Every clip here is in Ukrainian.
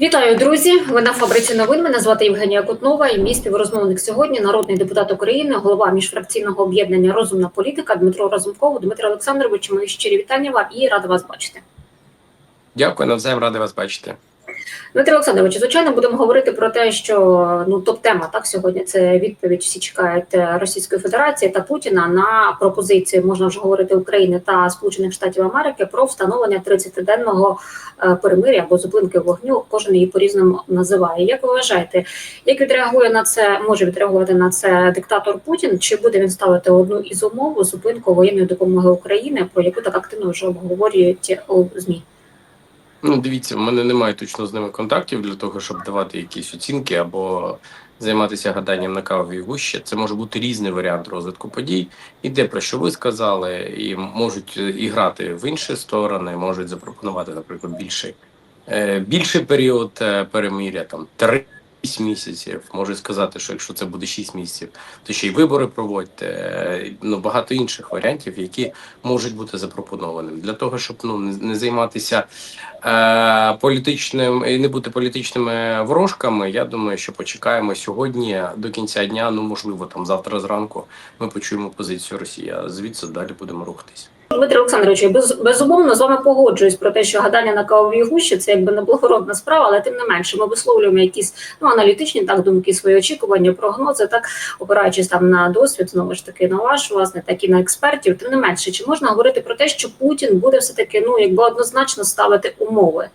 Вітаю, друзі! Ви на фабриці новин. Мене звати Євгенія Кутнова. І мій співрозмовник сьогодні народний депутат України, голова міжфракційного об'єднання Розумна політика Дмитро Разумков. Дмитро Олександрович, мої щирі вітання вам і рада вас бачити. Дякую, навзаєм радий вас бачити. Дмитро Олександрович, звичайно, будемо говорити про те, що ну топ-тема так сьогодні це відповідь. Всі чекають е, Російської Федерації та Путіна на пропозицію можна вже говорити України та Сполучених Штатів Америки про встановлення 30-денного е, перемир'я або зупинки вогню. Кожен її по різному називає. Як ви вважаєте, як відреагує на це, може відреагувати на це диктатор Путін? Чи буде він ставити одну із умов зупинку воєнної допомоги України, про яку так активно вже обговорюють у змі? Ну, дивіться, в мене немає точно з ними контактів для того, щоб давати якісь оцінки або займатися гаданням на каву і гуще. Це може бути різний варіант розвитку подій. І те, про що ви сказали, і можуть і грати в інші сторони, можуть запропонувати, наприклад, більший, е, більший період е, перемиря, там три. Місяців можуть сказати, що якщо це буде 6 місяців, то ще й вибори проводьте. Ну багато інших варіантів, які можуть бути запропонованими для того, щоб ну не займатися е, політичним і не бути політичними ворожками. Я думаю, що почекаємо сьогодні до кінця дня. Ну можливо, там завтра зранку ми почуємо позицію Росії. а Звідси далі будемо рухатись. Дмитро Олександрович, я без, безумовно з вами погоджуюсь про те, що гадання на кавовій гущі це якби неблагородна справа, але тим не менше ми висловлюємо якісь ну аналітичні так думки, свої очікування, прогнози, так опираючись там на досвід, знову ж таки на ваш власне, так і на експертів. Тим не менше, чи можна говорити про те, що Путін буде все таки ну якби однозначно ставити умови?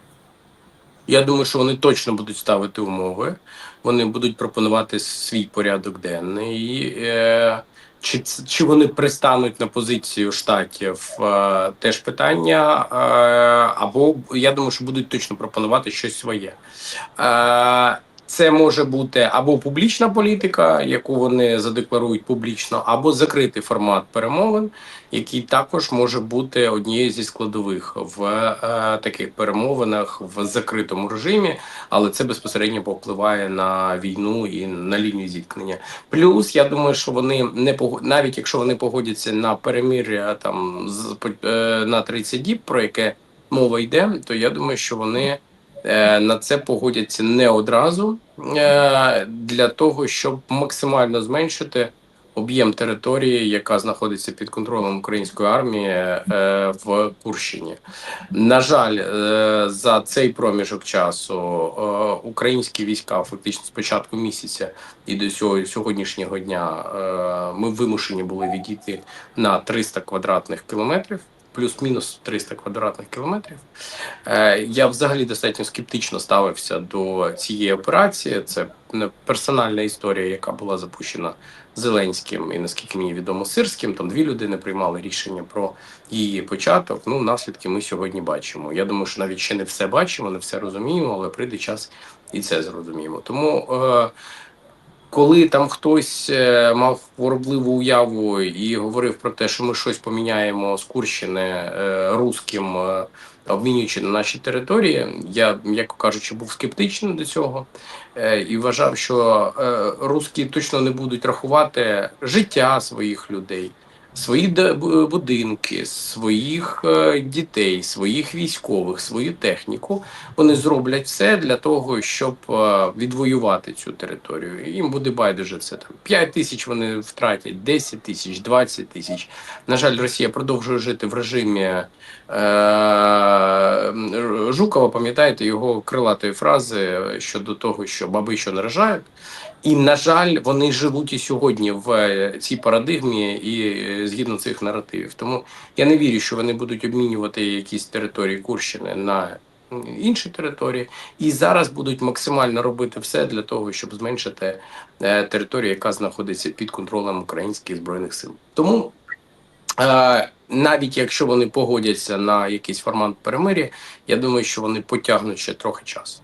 Я думаю, що вони точно будуть ставити умови. Вони будуть пропонувати свій порядок денний. Е, Чи чи вони пристануть на позицію штатів? е, Теж питання. Е, Або я думаю, що будуть точно пропонувати щось своє. Е, Це може бути або публічна політика, яку вони задекларують публічно, або закритий формат перемовин, який також може бути однією зі складових в е, таких перемовинах в закритому режимі, але це безпосередньо повпливає на війну і на лінію зіткнення. Плюс я думаю, що вони не пог... навіть якщо вони погодяться на перемир'я там з е, на 30 діб, про яке мова йде, то я думаю, що вони е, на це погодяться не одразу е, для того, щоб максимально зменшити об'єм території, яка знаходиться під контролем української армії е, в Курщині. На жаль, е, за цей проміжок часу е, українські війська фактично з початку місяця і до сьогоднішнього дня е, ми вимушені були відійти на 300 квадратних кілометрів. Плюс-мінус 300 квадратних кілометрів. Е, я взагалі достатньо скептично ставився до цієї операції. Це персональна історія, яка була запущена Зеленським і наскільки мені відомо Сирським. Там дві людини приймали рішення про її початок. Ну, наслідки ми сьогодні бачимо. Я думаю, що навіть ще не все бачимо, не все розуміємо, але прийде час і це зрозуміємо. Тому. Е, коли там хтось е, мав хворобливу уяву і говорив про те, що ми щось поміняємо з Курщини е, русським, е, обмінюючи на наші території, я, м'яко кажучи, був скептичний до цього і вважав, що русські точно не будуть рахувати життя своїх людей. Свої будинки, своїх е, дітей, своїх військових, свою техніку вони зроблять все для того, щоб е, відвоювати цю територію. Їм буде байдуже це там 5 тисяч вони втратять, 10 тисяч, 20 тисяч. На жаль, Росія продовжує жити в режимі е, Жукова. Пам'ятаєте його крилатої фрази щодо того, що баби що наражають. І на жаль, вони живуть і сьогодні в е, цій парадигмі і е, згідно цих наративів. Тому я не вірю, що вони будуть обмінювати якісь території Курщини на інші території, і зараз будуть максимально робити все для того, щоб зменшити е, територію, яка знаходиться під контролем українських збройних сил. Тому навіть якщо вони погодяться на якийсь формат перемир'я, я думаю, що вони потягнуть ще трохи часу.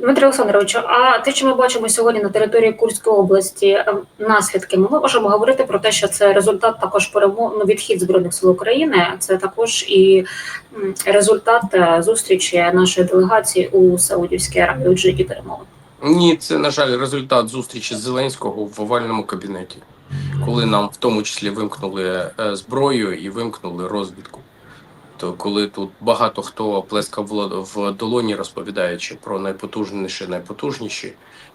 Дмитро Олександровичу, а те, що ми бачимо сьогодні на території Курської області, е, наслідки ми можемо говорити про те, що це результат також перемог ну, відхід збройних сил України. Це також і результат е, зустрічі нашої делегації у Саудівській Аравії у Джиді перемови. Ні, це на жаль результат зустрічі Зеленського в овальному кабінеті, коли нам в тому числі вимкнули е, зброю і вимкнули розвідку. То коли тут багато хто плескав в долоні, розповідаючи про найпотужніші, найпотужніші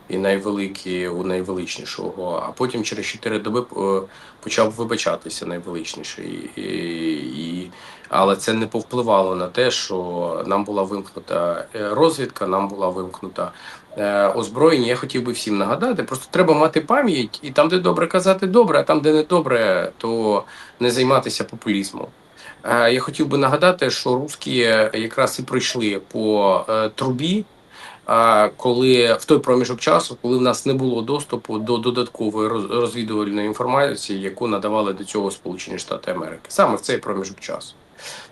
і найвеликі у найвеличнішого, а потім через 4 доби е, почав вибачатися найвеличніший. І, і, але це не повпливало на те, що нам була вимкнута е, розвідка, нам була вимкнута е, озброєння. Я хотів би всім нагадати, просто треба мати пам'ять, і там, де добре казати добре, а там, де не добре, то не займатися популізмом. Е, Я хотів би нагадати, що русські якраз і прийшли по е, трубі, е, коли в той проміжок часу, коли в нас не було доступу до додаткової розвідувальної інформації, яку надавали до цього Сполучені Штати Америки, саме в цей проміжок часу.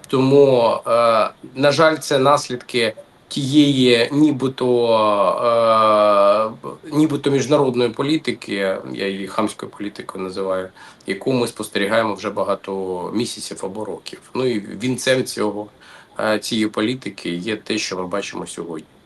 Тому, е, на жаль, це наслідки тієї, нібито, е, нібито міжнародної політики, я її хамською політикою називаю, яку ми спостерігаємо вже багато місяців або років. Ну і вінцем цього е, цієї політики є те, що ми бачимо сьогодні.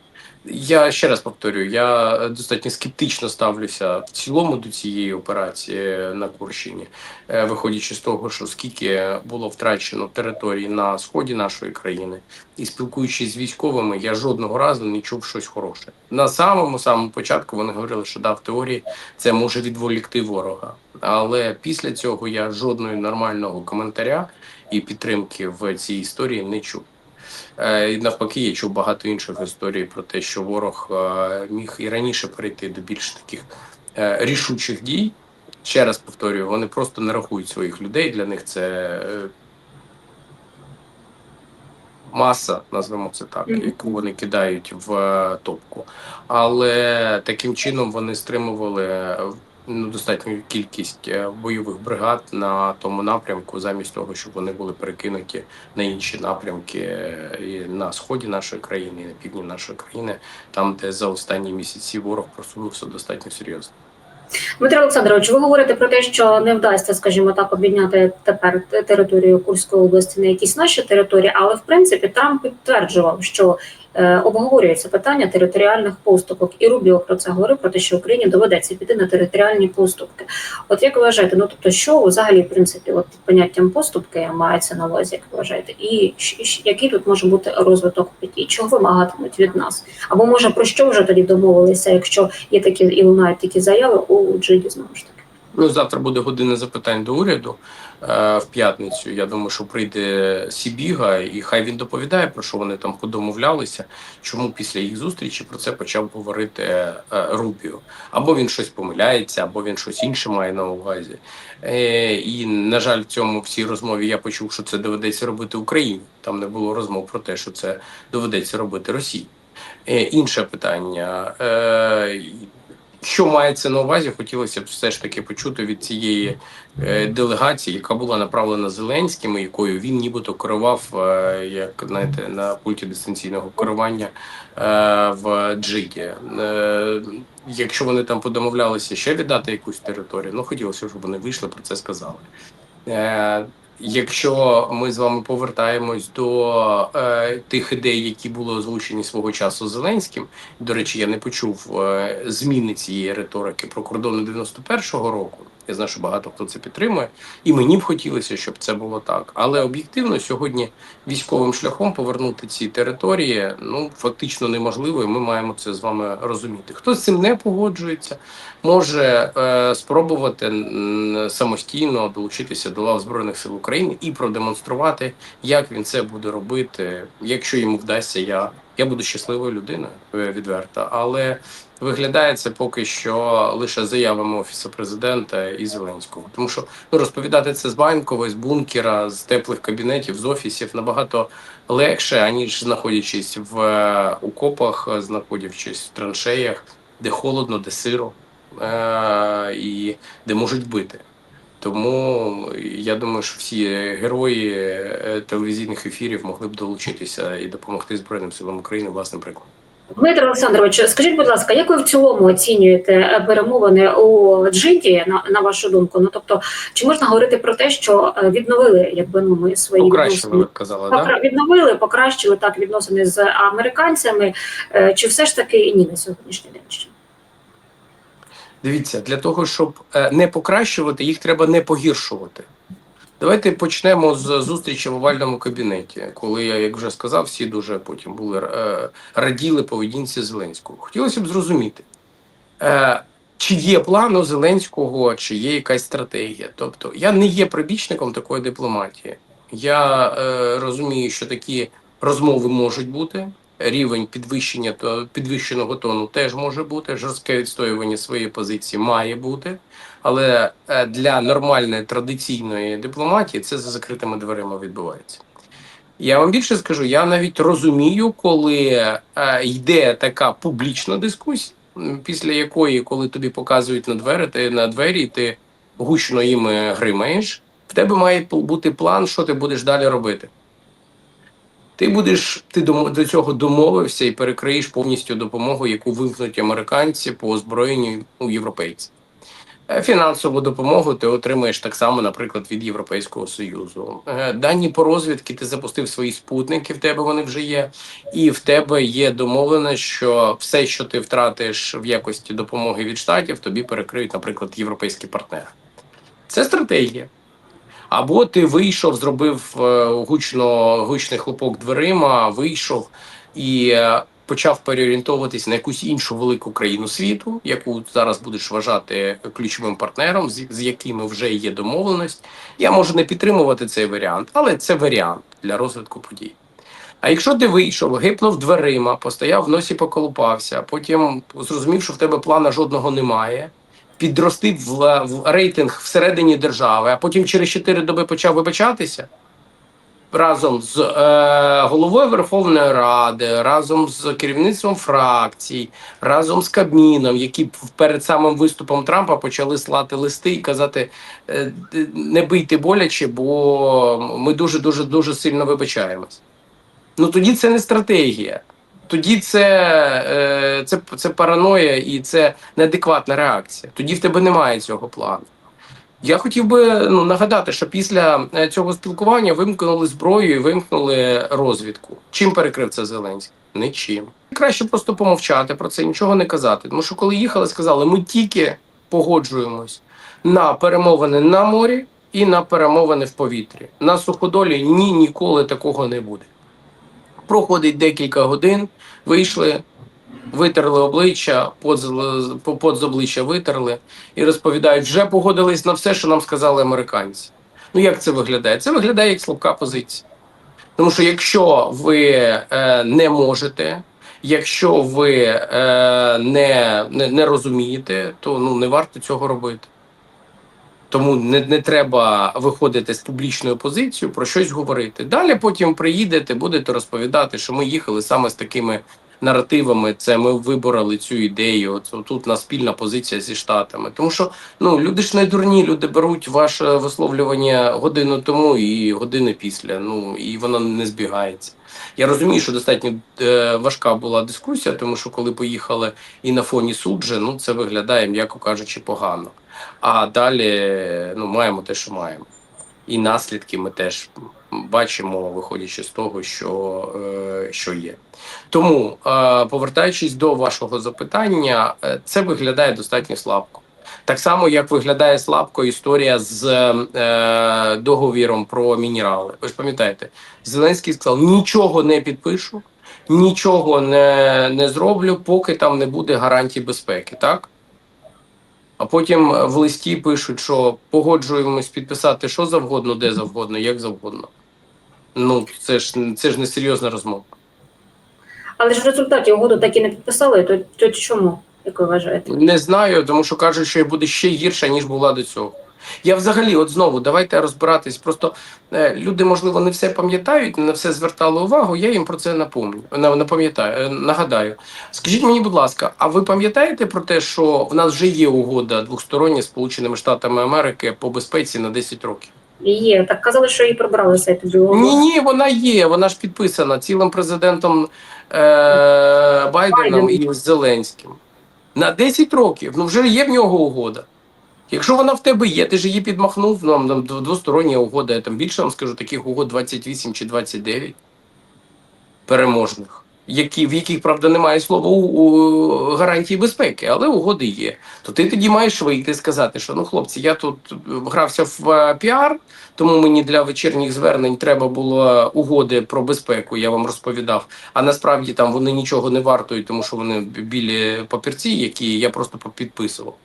Я ще раз повторюю, я достатньо скептично ставлюся в цілому до цієї операції на Курщині, е, виходячи з того, що скільки було втрачено територій на сході нашої країни, і спілкуючись з військовими, я жодного разу не чув щось хороше. На самому самому початку вони говорили, що да, в теорії це може відволікти ворога. Але після цього я жодного нормального коментаря і підтримки в цій історії не чув. Е, І навпаки, я чув багато інших історій про те, що ворог е, міг і раніше перейти до більш таких е, рішучих дій. Ще раз повторюю, вони просто не рахують своїх людей. Для них це маса, назвемо це так, яку вони кидають в топку. Але таким чином вони стримували ну, достатню кількість е, бойових бригад на тому напрямку, замість того, щоб вони були перекинуті на інші напрямки е, і на сході нашої країни, і на півдні нашої країни, там, де за останні місяці ворог просунувся достатньо серйозно. Дмитро Олександрович, ви говорите про те, що не вдасться, скажімо так, об'єднати тепер територію Курської області на якісь наші території, але в принципі Трамп підтверджував, що обговорюється питання територіальних поступок, і Рубіо про це говорив про те, що Україні доведеться піти на територіальні поступки. От як ви вважаєте, ну тобто, що взагалі в принципі от під поняттям поступки мається на увазі, як ви вважаєте, і який тут може бути розвиток подій? Чого вимагатимуть від нас? Або може про що вже тоді домовилися, якщо є такі і лунають такі заяви у Джиді знову ж таки. Ну, завтра буде година запитань до уряду е, в п'ятницю. Я думаю, що прийде Сібіга, і хай він доповідає, про що вони там подомовлялися, чому після їх зустрічі про це почав говорити е, Рубіо. Або він щось помиляється, або він щось інше має на увазі. Е, і, на жаль, в цьому всій розмові я почув, що це доведеться робити Україні. Там не було розмов про те, що це доведеться робити Росії. Е, інше питання. Що мається на увазі, хотілося б все ж таки почути від цієї е, делегації, яка була направлена Зеленським, якою він нібито керував, е, як знаєте, на пульті дистанційного керування е, в Джиді. Якщо вони там подомовлялися ще віддати якусь територію, ну хотілося, щоб вони вийшли про це сказали. Якщо ми з вами повертаємось до е, тих ідей, які були озвучені свого часу Зеленським, до речі, я не почув е, зміни цієї риторики про кордони 91-го року. Я знаю, що багато хто це підтримує, і мені б хотілося, щоб це було так. Але об'єктивно сьогодні військовим шляхом повернути ці території ну фактично неможливо, і ми маємо це з вами розуміти. Хто з цим не погоджується, може е, спробувати самостійно долучитися до лав збройних сил України і продемонструвати, як він це буде робити. Якщо йому вдасться, я, я буду щасливою людиною е, відверто, але виглядає це поки що лише заявами офісу президента і Зеленського, тому що ну розповідати це з банкової, з бункера, з теплих кабінетів, з офісів набагато легше, аніж знаходячись в е, окопах, знаходячись в траншеях, де холодно, де сиро е- і де можуть бити. Тому я думаю, що всі герої е, телевізійних ефірів могли б долучитися і допомогти Збройним силам України власним прикладом. Дмитро Олександрович, скажіть, будь ласка, як ви в цілому оцінюєте е, перемовини у Джиді, на, на вашу думку? Ну тобто, чи можна говорити про те, що е, відновили, якби ну ми свої Покращили, ви казали, да? відновили, покращили так відносини з американцями, е, чи все ж таки ні на сьогоднішній день? ще? Дивіться, для того, щоб не покращувати, їх треба не погіршувати. Давайте почнемо з зустрічі в овальному кабінеті, коли я, як вже сказав, всі дуже потім були е, раділи поведінці Зеленського. Хотілося б зрозуміти, е, чи є план у Зеленського, чи є якась стратегія. Тобто, я не є прибічником такої дипломатії. Я е, розумію, що такі розмови можуть бути. Рівень підвищення то підвищеного тону теж може бути. Жорстке відстоювання своєї позиції має бути. Але е, для нормальної традиційної дипломатії це за закритими дверима відбувається. Я вам більше скажу, я навіть розумію, коли е, йде така публічна дискусія, після якої, коли тобі показують на двері, ти на двері, ти гучно їм гримаєш, в тебе має бути план, що ти будеш далі робити. Ти будеш ти до цього домовився і перекриєш повністю допомогу, яку вимкнуть американці по озброєнню у європейців. Е, Фінансову допомогу ти отримаєш так само, наприклад, від Європейського Союзу. Е, Дані по розвідки ти запустив свої спутники, в тебе вони вже є, і в тебе є домовлено, що все, що ти втратиш в якості допомоги від штатів, тобі перекриють, наприклад, європейські партнери. Це стратегія. Або ти вийшов, зробив е, гучно гучний хлопок дверима, вийшов і почав переорієнтовуватись на якусь іншу велику країну світу, яку зараз будеш вважати ключовим партнером, з, з якими вже є домовленість. Я можу не підтримувати цей варіант, але це варіант для розвитку подій. А якщо ти вийшов, гипнув дверима, постояв в носі, поколупався, потім зрозумів, що в тебе плана жодного немає, підростив в, в рейтинг всередині держави, а потім через 4 доби почав вибачатися разом з е, головою Верховної Ради, разом з керівництвом фракцій, разом з Кабміном, які перед самим виступом Трампа почали слати листи і казати: е, не бийте боляче, бо ми дуже дуже дуже сильно вибачаємось. Ну тоді це не стратегія. Тоді це, е, це, це параноя і це неадекватна реакція. Тоді в тебе немає цього плану. Я хотів би ну, нагадати, що після е, цього спілкування вимкнули зброю і вимкнули розвідку. Чим перекрив це Зеленський? Нічим. Краще просто помовчати про це, нічого не казати. Тому що коли їхали, сказали, ми тільки погоджуємось на перемовини на морі і на перемовини в повітрі. На суходолі ні, ніколи такого не буде. Проходить декілька годин, вийшли, витерли обличчя, пот з, обличчя витерли і розповідають, вже погодились на все, що нам сказали американці. Ну як це виглядає? Це виглядає як слабка позиція. Тому що якщо ви е, не можете, якщо ви е, не, не, не розумієте, то ну не варто цього робити. Тому не, не треба виходити з публічною позицією про щось говорити. Dалі потім приїдете, будете розповідати, що ми їхали саме з такими наративами. Це ми вибороли цю ідею. От тут на спільна позиція зі штатами. Тому що ну люди ж не дурні, люди беруть ваше висловлювання годину тому і години після. Ну і воно не збігається. Я розумію, що достатньо е, важка була дискусія, тому що коли поїхали і на фоні суджі, ну це виглядає, м'яко кажучи, погано. А далі ну, маємо те, що маємо. І наслідки ми теж бачимо, виходячи з того, що, е, що є. Тому, е, повертаючись до вашого запитання, е, це виглядає достатньо слабко. Так само, як виглядає слабко історія з е, договіром про мінерали. Ви ж пам'ятаєте, Зеленський сказав: нічого не підпишу, нічого не, не зроблю, поки там не буде гарантій безпеки. Так? А потім в листі пишуть, що погоджуємось підписати що завгодно, де завгодно, як завгодно. Ну, це ж це ж не серйозна розмова. Але ж в результаті угоду так і не підписали, то, то чому, як ви вважаєте? Не знаю, тому що кажуть, що буде ще гірше, ніж була до цього. Я взагалі, от знову, давайте розбиратись. Просто е, люди, можливо, не все пам'ятають, не на все звертали увагу. Я їм про це напомню. Напам'ятаю, е, нагадаю. Скажіть мені, будь ласка, а ви пам'ятаєте про те, що в нас вже є угода двостороння з Сполученими Штатами Америки по безпеці на 10 років? Є, так казали, що її прибрали з сайту Ні, ні, вона є. Вона ж підписана цілим президентом е, Байденом і Зеленським. На 10 років. Ну вже є в нього угода. Якщо вона в тебе є, ти ж її підмахнув, ну, там дв- двостороння угода, я там більше вам скажу, таких угод 28 чи 29 переможних. Які, в яких, правда, немає слова у, у гарантії безпеки, але угоди є. То ти тоді маєш вийти і сказати, що ну хлопці, я тут грався в е, піар, тому мені для вечірніх звернень треба було угоди про безпеку, я вам розповідав. А насправді там вони нічого не вартують, тому що вони білі папірці, які я просто підписував.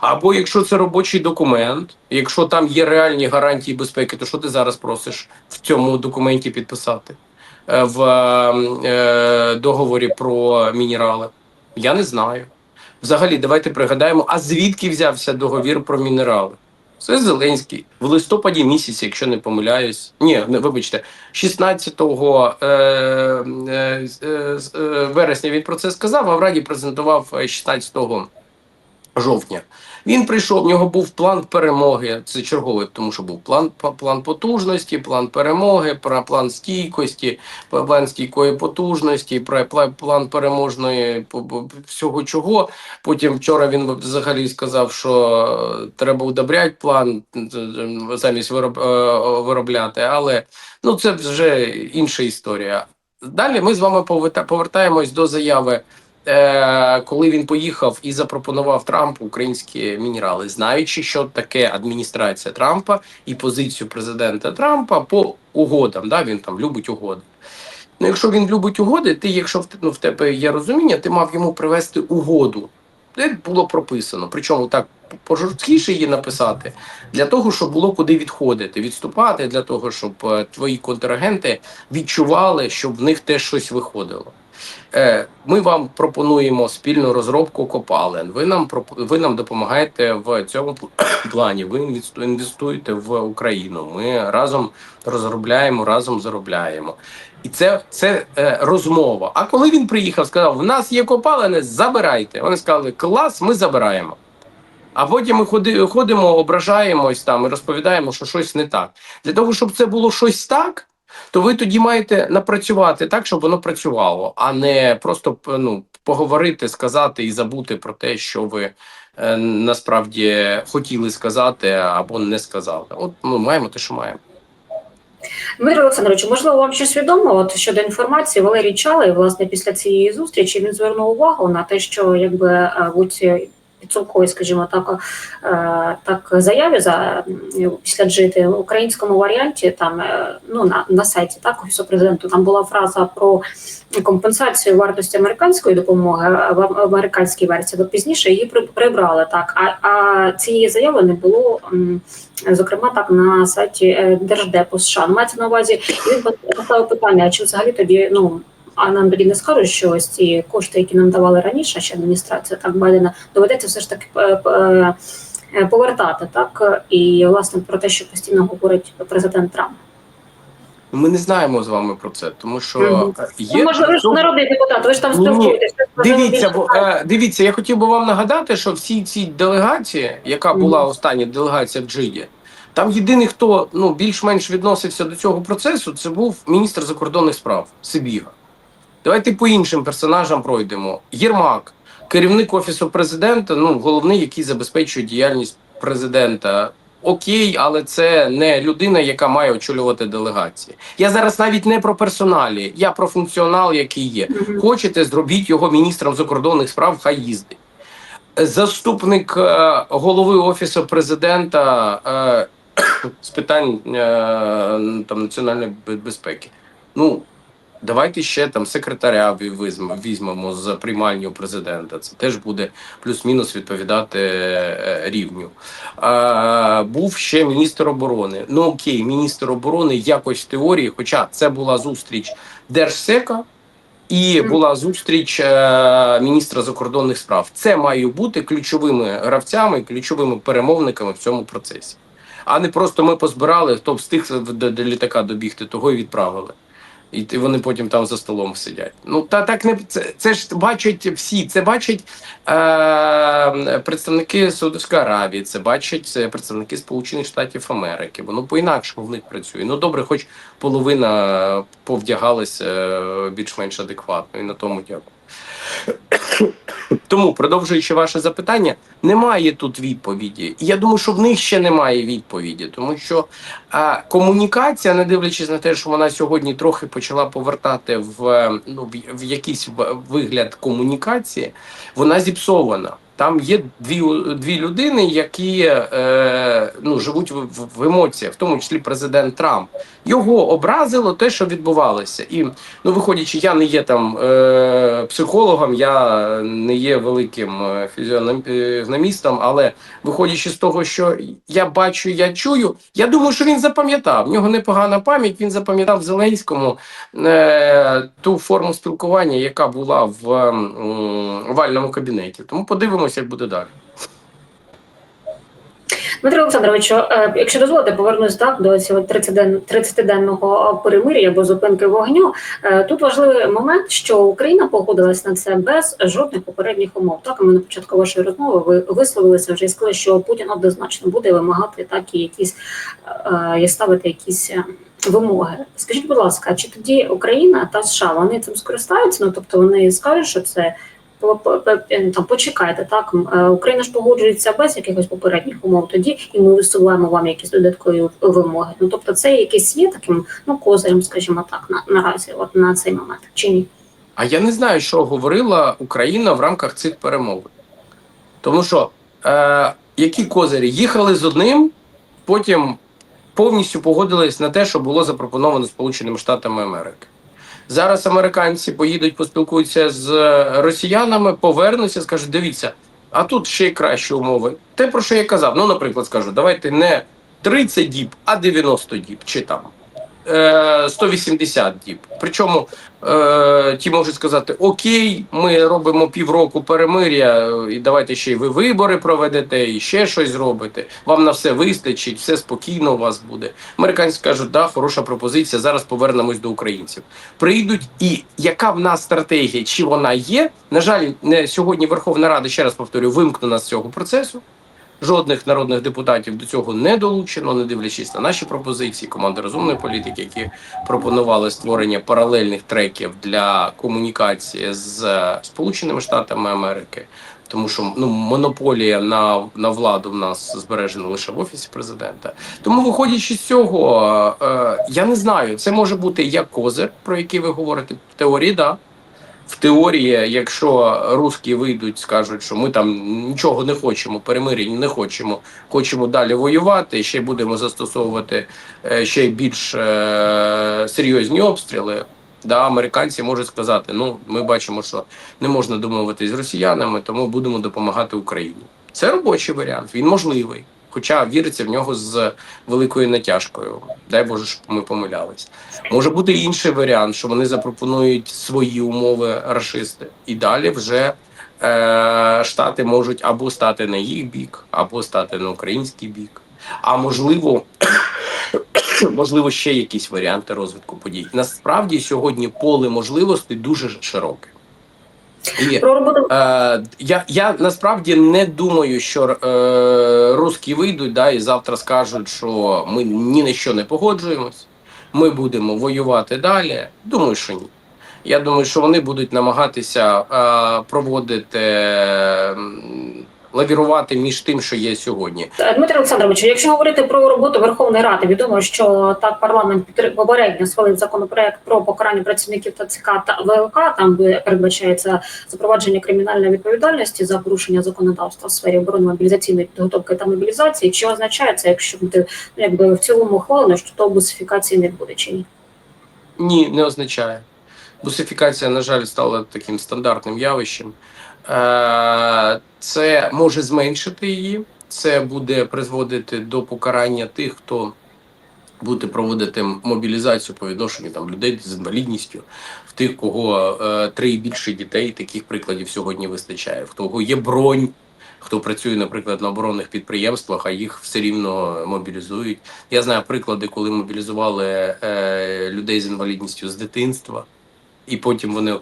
Або якщо це робочий документ, якщо там є реальні гарантії безпеки, то що ти зараз просиш в цьому документі підписати Е, в е, договорі про мінерали? Я не знаю. Взагалі, давайте пригадаємо, а звідки взявся договір про мінерали? Це Зеленський в листопаді місяці, якщо не помиляюсь. Ні, не вибачте, 16 е, е, е, е, вересня він про це сказав, а в Раді презентував 16 жовтня. Він прийшов, в нього був план перемоги. Це черговий, тому що був план план потужності, план перемоги, план стійкості, план стійкої потужності, план переможної всього чого. Потім вчора він взагалі сказав, що треба удобряти план замість вироб, виробляти, але ну це вже інша історія. Далі ми з вами повертаємось до заяви. Е, коли він поїхав і запропонував Трампу українські мінерали, знаючи, що таке адміністрація Трампа і позицію президента Трампа по угодам, да він там любить угоди. Ну, якщо він любить угоди, ти, якщо в, ну, в тебе є розуміння, ти мав йому привести угоду, де було прописано. Причому так пожорсткіше її написати для того, щоб було куди відходити, відступати, для того, щоб е, твої контрагенти відчували, щоб в них теж щось виходило. Е, ми вам пропонуємо спільну розробку копалин. Ви нам ви нам допомагаєте в цьому плані. Ви інвестуєте в Україну. Ми разом розробляємо, разом заробляємо. І це це е, розмова. А коли він приїхав, сказав: в нас є копалини, забирайте. Вони сказали, клас, ми забираємо. А потім ми ходи, ходимо, ображаємось там і розповідаємо, що щось не так. Для того, щоб це було щось так то ви тоді маєте напрацювати так, щоб воно працювало, а не просто ну, поговорити, сказати і забути про те, що ви е, насправді хотіли сказати або не сказали. От ми маємо те, що маємо. Дмитро Олександрович, можливо, вам щось відомо от щодо інформації Валерій Чалий, власне, після цієї зустрічі він звернув увагу на те, що якби е, в ці скажімо так, е, так заяві за після джити в українському варіанті, там е, ну на на сайті так офісу президенту там була фраза про компенсацію вартості американської допомоги в американській версії, бо пізніше її прибрали так. А а цієї заяви не було. Зокрема, так на сайті е, Держдепу США мається на увазі. І він поставив питання: чи взагалі тоді ну а нам тоді не скажуть, що ось ці кошти, які нам давали раніше, ще адміністрація так Байдена, доведеться все ж таки е, е, повертати так і власне про те, що постійно говорить президент Трамп. Ми не знаємо з вами про це, тому що угу. є ну, можливо, ви ж народний депутат. Ви ж там спілкуєтесь. Дивіться, бо е, дивіться. Я хотів би вам нагадати, що всі ці делегації, яка була остання делегація в Джиді, там єдиний, хто ну більш-менш відносився до цього процесу, це був міністр закордонних справ Сибіга. Давайте по іншим персонажам пройдемо. Єрмак, керівник офісу президента, ну головний, який забезпечує діяльність президента. Окей, але це не людина, яка має очолювати делегації. Я зараз навіть не про персоналі, я про функціонал, який є. Хочете, зробіть його міністром закордонних справ, хай їздить. Заступник е, голови офісу президента е, з питань е, там національної безпеки. Ну Давайте ще там секретаря візьмемо з приймальні у президента. Це теж буде плюс-мінус відповідати е, рівню. А, Був ще міністр оборони. Ну окей, міністр оборони якось в теорії, хоча це була зустріч держсека. І була зустріч е, міністра закордонних справ. Це має бути ключовими гравцями, ключовими перемовниками в цьому процесі, а не просто ми позбирали, хто встиг до літака добігти, того і відправили і вони потім там за столом сидять. Ну та так не це, це ж бачать всі. Це бачать е, представники Саудовської Аравії, це бачать представники Сполучених Штатів Америки. Воно по інакшому в них працює. Ну добре, хоч половина повдягалася е, більш-менш адекватно, і на тому дякую. Тому, продовжуючи ваше запитання, немає тут відповіді. І я думаю, що в них ще немає відповіді, тому що а, комунікація, не дивлячись на те, що вона сьогодні трохи почала повертати в, ну, в якийсь вигляд комунікації, вона зіпсована. Там є дві, дві людини, які е, ну, живуть в, в, емоціях, в тому числі президент Трамп. Його образило те, що відбувалося. І ну, виходячи, я не є там е, психологом, я не є великим е, фізіономістом, але виходячи з того, що я бачу, я чую, я думаю, що він запам'ятав. В нього непогана пам'ять. Він запам'ятав Зеленському е, ту форму спілкування, яка була в овальному кабінеті. Тому подивимося, як буде далі. Дмитро Олександровичу, е, якщо дозволите, повернусь так до цього 30-ден- 30-денного перемир'я або зупинки вогню. Е, Тут важливий момент, що Україна погодилась на це без жодних попередніх умов. Так ми на початку вашої розмови ви висловилися вже і сказали, що Путін однозначно буде вимагати так і якісь е, ставити якісь. е, Вимоги, скажіть, будь ласка, чи тоді Україна та США вони цим скористаються? Ну тобто вони скажуть, що це там почекайте, так е, Україна ж погоджується без якихось попередніх умов тоді, і ми висуваємо вам якісь додаткові вимоги. Ну тобто, це якийсь є таким ну козирем, скажімо так, на наразі, от на цей момент чи ні? А я не знаю, що говорила Україна в рамках цих перемовин. Тому що е, які козирі їхали з одним, потім повністю погодились на те, що було запропоновано Сполученими Штатами Америки. Зараз американці поїдуть, поспілкуються з росіянами, повернуться, скажуть: дивіться, а тут ще й кращі умови. Те, про що я казав. Ну, наприклад, скажу, давайте не 30 діб, а 90 діб, чи там е, 180 діб. Причому е, ті можуть сказати: Окей, ми робимо півроку перемир'я, і давайте ще й ви вибори проведете, і ще щось зробите. Вам на все вистачить, все спокійно у вас буде. Американці кажуть, да, хороша пропозиція. Зараз повернемось до українців. Прийдуть, і яка в нас стратегія? Чи вона є? На жаль, не сьогодні Верховна Рада, ще раз повторю, вимкнена з цього процесу. Жодних народних депутатів до цього не долучено, не дивлячись на наші пропозиції, команди розумної політики, які пропонували створення паралельних треків для комунікації з е, Сполученими Штатами Америки. Тому що ну монополія на, на владу в нас збережена лише в офісі президента. Тому, виходячи з цього, е, я не знаю, це може бути як козир, про який ви говорите. В теорії, да. В теорії, якщо русські вийдуть, скажуть, що ми там нічого не хочемо, перемир'я не хочемо, хочемо далі воювати, ще будемо застосовувати е, ще більш е, серйозні обстріли. Да, американці можуть сказати: ну, ми бачимо, що не можна домовитись з росіянами, тому будемо допомагати Україні. Це робочий варіант, він можливий. Хоча віриться в нього з великою натяжкою. Дай Боже, щоб ми помилялись. Може бути інший варіант, що вони запропонують свої умови рашисти, і далі вже е, штати можуть або стати на їх бік, або стати на український бік. А можливо, можливо, ще якісь варіанти розвитку подій. Насправді сьогодні поле можливостей дуже широке. І Про роботу Е, я, я насправді не думаю, що е, русські вийдуть да, і завтра скажуть, що ми ні на що не погоджуємось, ми будемо воювати далі. Думаю, що ні. Я думаю, що вони будуть намагатися е, проводити лавірувати між тим, що є сьогодні. Е, Дмитро Олександровичу, якщо говорити про роботу Верховної Ради, відомо, що так парламент попередньо схвалив законопроект про покарання працівників ТЦК та ВЛК. Там передбачається запровадження кримінальної відповідальності за порушення законодавства в сфері оборони мобілізаційної підготовки та мобілізації. Чи означає це, якщо буде ну, якби в цілому ухвалено, що то бусифікації не буде чи ні? Ні, не означає. Бусифікація, на жаль, стала таким стандартним явищем. Е, Це може зменшити її, це буде призводити до покарання тих, хто буде проводити мобілізацію по відношенню там людей з інвалідністю, в тих, кого е, три і більше дітей. Таких прикладів сьогодні вистачає. В кого є бронь, хто працює, наприклад, на оборонних підприємствах, а їх все рівно мобілізують. Я знаю приклади, коли мобілізували е, людей з інвалідністю з дитинства. І потім вони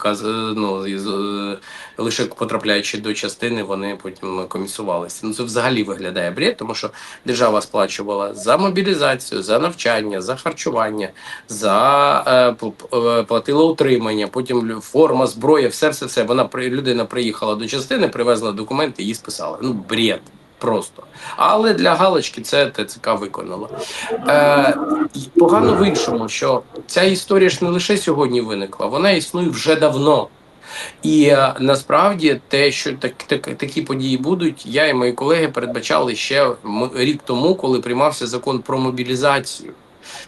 ну, е, лише потрапляючи до частини, вони потім комісувалися. Ну це взагалі виглядає бред, тому що держава сплачувала за мобілізацію, за навчання, за харчування, за е, е, платила утримання, потім форма, зброя, все, все, все. Вона людина приїхала до частини, привезла документи, її списали. Ну бред. Просто, але для галочки це ТЦК виконало. Е, погано в іншому, що ця історія ж не лише сьогодні виникла, вона існує вже давно. І е, насправді те, що так, так, такі події будуть, я і мої колеги передбачали ще рік тому, коли приймався закон про мобілізацію.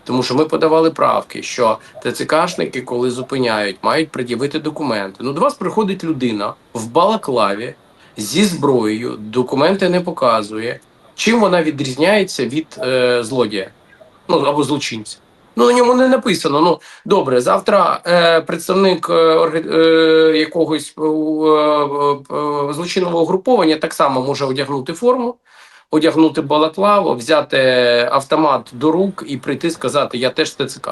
Тому що ми подавали правки, що ТЦКшники, коли зупиняють, мають пред'явити документи. Ну, до вас приходить людина в балаклаві зі зброєю, документи не показує. Чим вона відрізняється від е, злодія? Ну або злочинця. Ну, на ньому не написано. Ну, добре, завтра е, представник е, е, якогось е, е, е, злочинного угруповання так само може одягнути форму, одягнути балаклаву, взяти автомат до рук і прийти сказати: Я теж з ТЦК.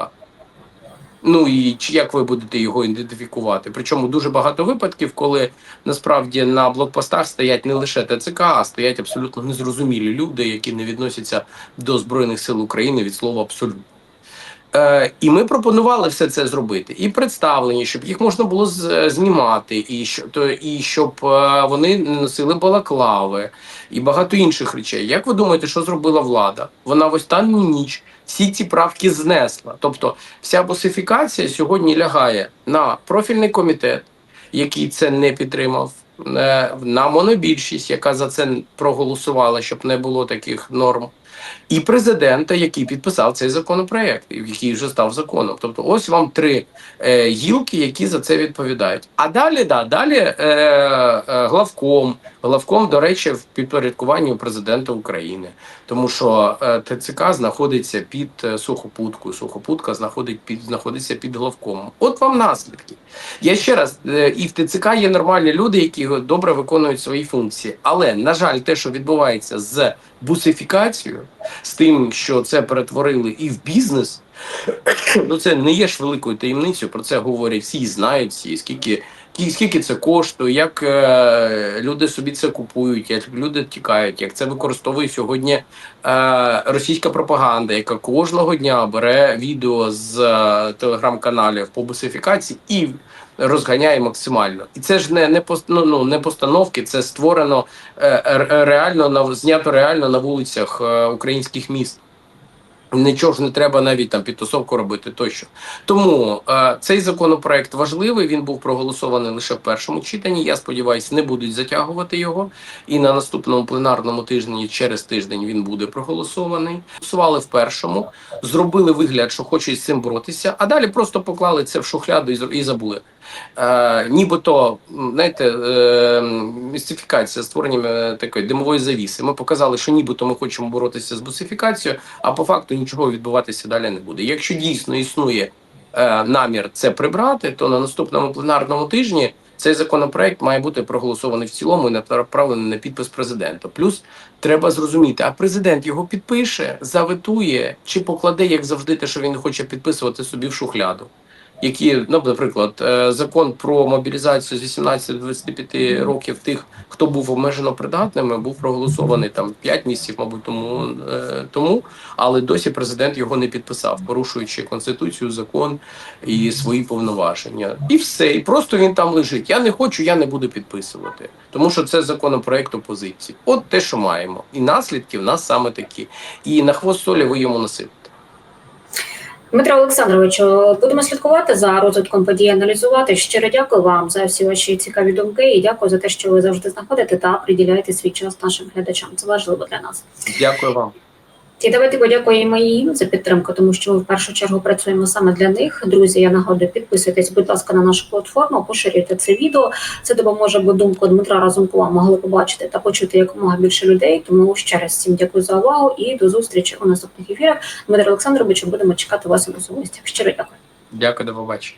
Ну і як ви будете його ідентифікувати? Причому дуже багато випадків, коли насправді на блокпостах стоять не лише ТЦК, а стоять абсолютно незрозумілі люди, які не відносяться до Збройних сил України від слова абсолютно. Е, і ми пропонували все це зробити, і представлені, щоб їх можна було знімати, і що то і щоб е, вони носили балаклави і багато інших речей. Як ви думаєте, що зробила влада? Вона в останню ніч всі ці правки знесла. Тобто, вся босифікація сьогодні лягає на профільний комітет, який це не підтримав. е, На монобільшість, яка за це проголосувала, щоб не було таких норм, і президента, який підписав цей законопроект, який вже став законом. Тобто, ось вам три е, гілки, які за це відповідають. А далі, да, далі е, е, главком. Главком, до речі, в підпорядкуванні президента України, тому що е, ТЦК знаходиться під е, сухопуткою. Сухопутка знаходить під знаходиться під главком. От вам наслідки. Я ще раз е, і в ТЦК є нормальні люди, які добре виконують свої функції. Але на жаль, те, що відбувається з бусифікацією, з тим, що це перетворили і в бізнес, ну це не є ж великою таємницею. Про це говорять всі, знають всі, скільки. Кі- Скільки це коштує, як е, люди собі це купують, як люди тікають, як це використовує сьогодні е, російська пропаганда, яка кожного дня бере відео з е, телеграм-каналів по бусифікації і розганяє максимально. І це ж не, не, пос- ну, ну, не постановки, це створено реально знято реально на вулицях українських міст. Нічого ж не треба навіть там підтасовку робити тощо. Тому е, цей законопроект важливий. Він був проголосований лише в першому читанні. Я сподіваюся, не будуть затягувати його. І на наступному пленарному тижні, через тиждень, він буде проголосований. Голосували в першому, зробили вигляд, що хочуть з цим боротися, а далі просто поклали це в шухляду і забули. Е, нібито, знаєте, е, містифікація створенням е, такої димової завіси. Ми показали, що нібито ми хочемо боротися з бусифікацією, а по факту нічого відбуватися далі не буде. Якщо дійсно існує е, намір це прибрати, то на наступному пленарному тижні цей законопроект має бути проголосований в цілому і направлений на підпис президента. Плюс треба зрозуміти, а президент його підпише, заветує чи покладе, як завжди, те, що він хоче підписувати собі в шухляду. Які, ну, наприклад, е, закон про мобілізацію з 18 до 25 років тих, хто був обмежено придатними, був проголосований там 5 місяців, мабуть, тому, е, тому, але досі президент його не підписав, порушуючи конституцію, закон і свої повноваження. І все, і просто він там лежить. Я не хочу, я не буду підписувати, тому що це законопроект опозиції. От те, що маємо, і наслідки в нас саме такі. І на хвост солі ви йому насипте. Дмитро Олександровичу, будемо слідкувати за розвитком подій, аналізувати. Щиро дякую вам за всі ваші цікаві думки і дякую за те, що ви завжди знаходите та приділяєте свій час нашим глядачам. Це важливо для нас. Дякую вам. І давайте подякуємо їм за підтримку, тому що ми в першу чергу працюємо саме для них. Друзі, я нагадую, підписуйтесь, будь ласка, на нашу платформу, поширюйте це відео. Це допоможе, бо думку Дмитра Разумкова могли побачити та почути якомога більше людей. Тому ще раз всім дякую за увагу і до зустрічі у наступних ефірах. Дмитро Олександровичу, будемо чекати вас у особисті. Щиро дякую. Дякую, до побачення.